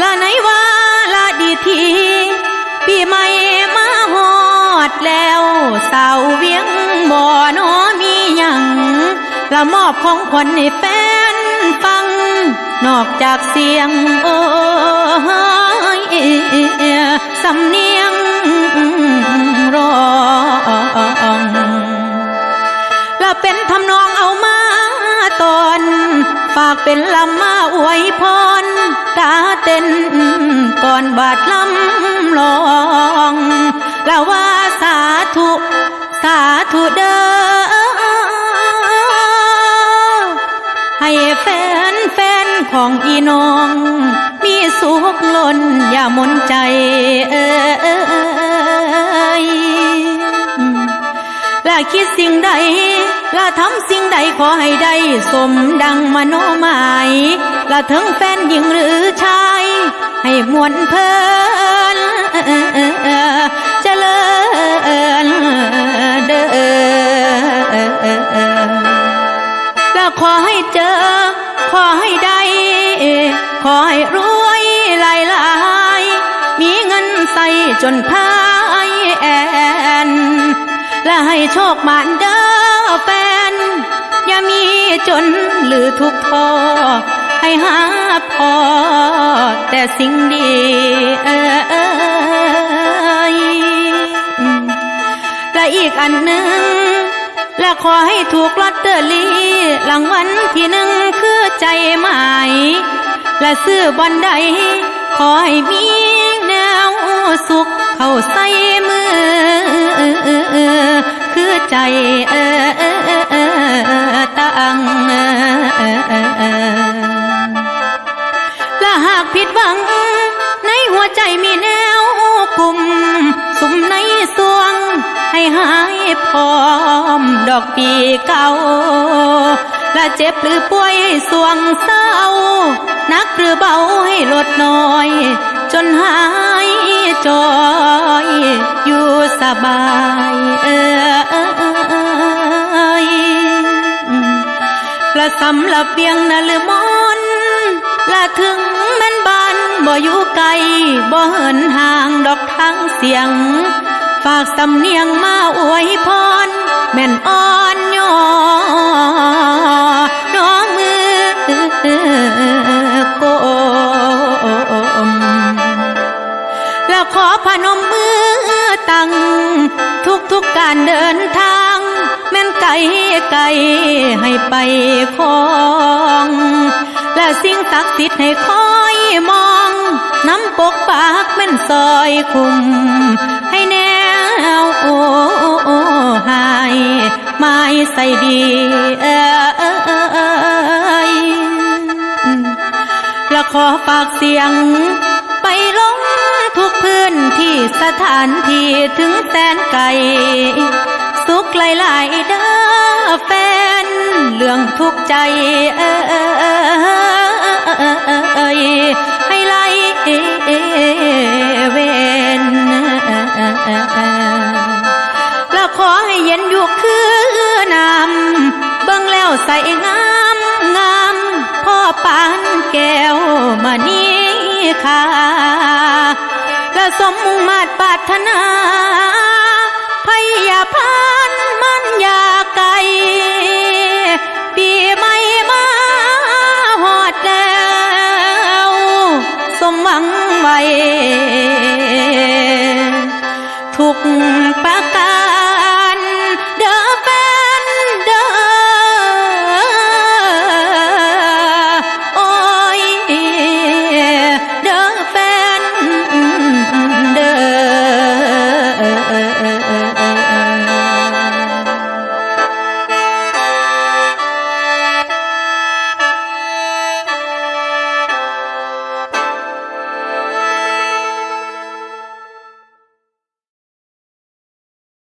ละไหนว่าละดีทีปีใหม่มาหอดแล้วสาวเวียงบ่อนอมีอยังละมอบของขวัญให้แฟนฟัง นอกจากเสียงโอ้ยสำเนียงร้องละเป็นทำนองเอามาตอน ฝากเป็นลำมาอวยพร ของอีน้อง มีสุขล้นอย่ามนใจเอยและคิดสิ่งใดและทำสิ่งใดขอให้ได้ สมดังมโนหมายและถึงแฟนหญิงหรือชาย ให้มวนเพลินเจริญเด้อ จนพายแอนและให้โชคมานเด้อแฟนอย่ามีจนหรือทุกข์ท้อให้หาพอแต่สิ่งดีเอยและอีกอันหนึ่งและขอให้ถูกลอตเตอรี่รางวัลที่หนึ่งคือใจหมายและซื้อบอนใดขอให้มี ผิดหวัง ในหัวใจมีแนวกลุ่มสุมในสวง ให้หายพร้อม ดอกปีเก่า และเจ็บหรือป่วยให้สวงเศร้า นักหรือเบาให้ลดน้อย จนหายจอยอยู่สบายเออและสำหรับเบียงนลมนและถึงแม่นบ้านบ่ อยู่ไกลบ่เหินห่างดอกทางเสียง ฝากสำเนียงมาอวยพร แม่นอ่อนย่อน้องมือกมแล้วขอพนมมือตั้งทุกทุกการเดินทาง แม่นไกลไกลให้ไปคอง และสิ่งศักดิ์สิทธิ์ให้คอยมอง น้ำปกปากแม่นซอยคุม ให้แนวโอ้หายไม่ใส่ดีเอยและขอฝากเสียง ไปลงทุกพื้นที่สถานที่ถึงแสนไกลสุขหลายๆเด้อแฟน เรื่องทุกใจเอย เย็นอยู่คือน้ำเบิ่งแล้วใส่งามงามพ่อปานแก้วมานี้ค่ะและสมมุ่งมาตรปรารถนาพยาพานมันยาไกล